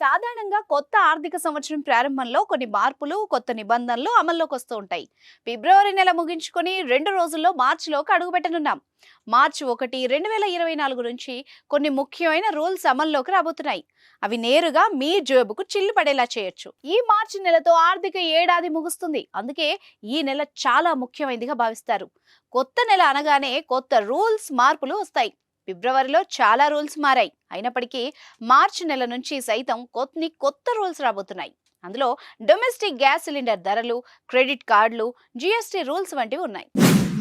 సాధారణంగా కొత్త ఆర్థిక సంవత్సరం ప్రారంభంలో కొన్ని మార్పులు కొత్త నిబంధనలు అమల్లోకి వస్తూ ఉంటాయి. ఫిబ్రవరి నెల ముగించుకొని రెండు రోజుల్లో మార్చిలోకి అడుగుపెట్టనున్నాం మార్చి ఒకటి రెండు వేల ఇరవై నాలుగు నుంచి కొన్ని ముఖ్యమైన రూల్స్ అమల్లోకి రాబోతున్నాయి. అవి నేరుగా మీ జేబుకు చిల్లు పడేలా చేయొచ్చు. ఈ మార్చి నెలతో ఆర్థిక ఏడాది ముగుస్తుంది. అందుకే ఈ నెల చాలా ముఖ్యమైనదిగా భావిస్తారు. కొత్త నెల అనగానే కొత్త రూల్స్ మార్పులు వస్తాయి. ఫిబ్రవరిలో చాలా రూల్స్ మారాయి. అయినప్పటికీ మార్చి నెల నుంచి సైతం కొన్ని కొత్త రూల్స్ రాబోతున్నాయి. అందులో డొమెస్టిక్ గ్యాస్ సిలిండర్ ధరలు క్రెడిట్ కార్డులు జిఎస్టీ రూల్స్ వంటివి ఉన్నాయి.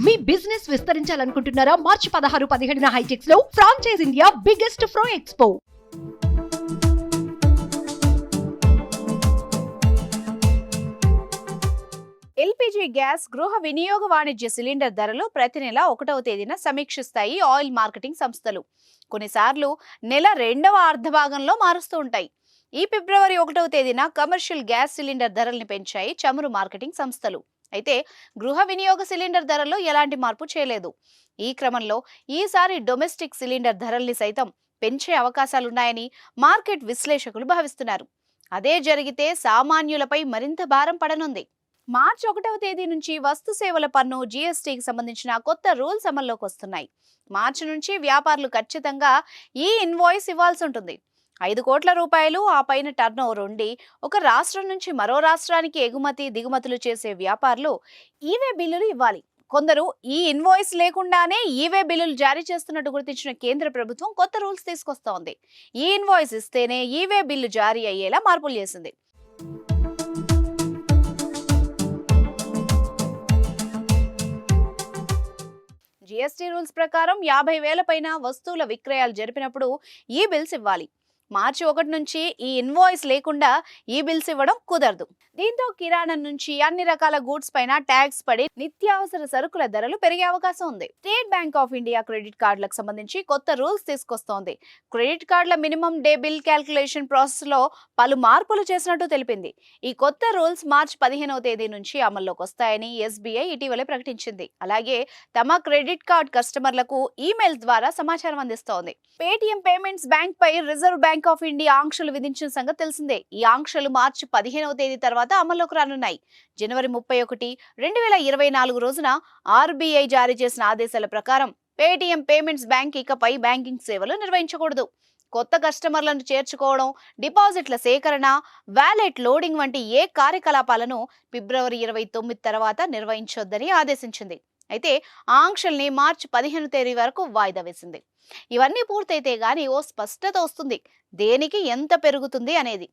మీ బిజినెస్ విస్తరించాలనుకుంటున్నారా? మార్చి పదహారు పదిహేడున హైటెక్స్లో ఫ్రాంచైజ్ ఇండియా బిగ్గెస్ట్ ఫ్రో ఎక్స్పో. ఎల్పిజి గ్యాస్ గృహ వినియోగ వాణిజ్య సిలిండర్ ధరలు ప్రతి నెల ఒకటవ తేదీన సమీక్షిస్తాయి ఆయిల్ మార్కెటింగ్ సంస్థలు. కొన్నిసార్లు నెల రెండవ అర్ధభాగంలో మారుస్తూ ఉంటాయి. ఈ ఫిబ్రవరి ఒకటవ తేదీన కమర్షియల్ గ్యాస్ సిలిండర్ ధరల్ని పెంచాయి చమురు మార్కెటింగ్ సంస్థలు. అయితే గృహ వినియోగ సిలిండర్ ధరల్లో ఎలాంటి మార్పు చేయలేదు. ఈ క్రమంలో ఈసారి డొమెస్టిక్ సిలిండర్ ధరల్ని సైతం పెంచే అవకాశాలున్నాయని మార్కెట్ విశ్లేషకులు భావిస్తున్నారు. అదే జరిగితే సామాన్యులపై మరింత భారం పడనుంది. మార్చి ఒకటవ తేదీ నుంచి వస్తు సేవల పన్ను జీఎస్టీకి సంబంధించిన కొత్త రూల్స్ అమల్లోకి వస్తున్నాయి. మార్చి నుంచి వ్యాపారులు ఖచ్చితంగా ఈ ఇన్వాయిస్ ఇవ్వాల్సి ఉంటుంది. ఐదు కోట్ల రూపాయలు ఆ పైన టర్న్ ఓవర్ ఉండి ఒక రాష్ట్రం నుంచి మరో రాష్ట్రానికి ఎగుమతి దిగుమతులు చేసే వ్యాపారులు ఈవే బిల్లులు ఇవ్వాలి. కొందరు ఈ ఇన్వాయిస్ లేకుండానే ఈవే బిల్లులు జారీ చేస్తున్నట్టు గుర్తించిన కేంద్ర ప్రభుత్వం కొత్త రూల్స్ తీసుకొస్తోంది. ఈ ఇన్వాయిస్ ఇస్తేనే ఈవే బిల్లు జారీ అయ్యేలా మార్పులు చేసింది. జిఎస్టీ రూల్స్ ప్రకారం యాభై వేల పైన వస్తువుల విక్రయాలు జరిపినప్పుడు ఈ బిల్స్ ఇవ్వాలి. మార్చి ఒకటి నుంచి ఈ ఇన్వాయిస్ లేకుండా ఈ బిల్స్ ఇవ్వడం కుదరదు. దీంతో కిరాణం నుంచి అన్ని రకాల గూడ్స్ పైన ట్యాక్స్ పడి నిత్యావసర సరుకుల ధరలు పెరిగే అవకాశం ఉంది. State Bank of India credit కార్డులకు సంబంధించి కొత్త రూల్స్ తీసుకొస్తోంది. క్రెడిట్ కార్డుల మినిమం డే బిల్ క్యాల్కులేషన్ ప్రాసెస్లో పలు మార్పులు చేసినట్టు తెలిపింది. ఈ కొత్త రూల్స్ మార్చి పదిహేనవ తేదీ నుంచి అమల్లోకి వస్తాయని ఎస్బీఐ ఇటీవలే ప్రకటించింది. అలాగే తమ క్రెడిట్ కార్డ్ కస్టమర్లకు ఈమెయిల్ ద్వారా సమాచారం అందిస్తోంది. పేటిఎం పేమెంట్స్ బ్యాంక్ పై రిజర్వ్ బ్యాంక్ ఆఫ్ ఇండియా ఆంక్షలు విధించిన సంగతి తెలిసిందే. ఈ ఆంక్షలు మార్చి పదిహేనవ తేదీ తర్వాత అమల్లోకి రానున్నాయి. జనవరి ముప్పై ఒకటి రెండు వేల ఇరవై నాలుగు రోజున ఆర్బీఐ జారీ చేసిన ఆదేశాల ప్రకారం పేటిఎం పేమెంట్స్ బ్యాంక్ ఇకపై బ్యాంకింగ్ సేవలు నిర్వహించకూడదు. కొత్త కస్టమర్లను చేర్చుకోవడం డిపాజిట్ల సేకరణ వ్యాలెట్ లోడింగ్ వంటి ఏ కార్యకలాపాలను ఫిబ్రవరి ఇరవై తొమ్మిది తర్వాత నిర్వహించొద్దని ఆదేశించింది. అయితే ఆంక్షల్ని మార్చి పదిహేను తేదీ వరకు వాయిదా వేసింది. ఇవన్నీ పూర్తయితే గానీ ఓ స్పష్టత వస్తుంది. దేనికి ఎంత పెరుగుతుంది అనేది.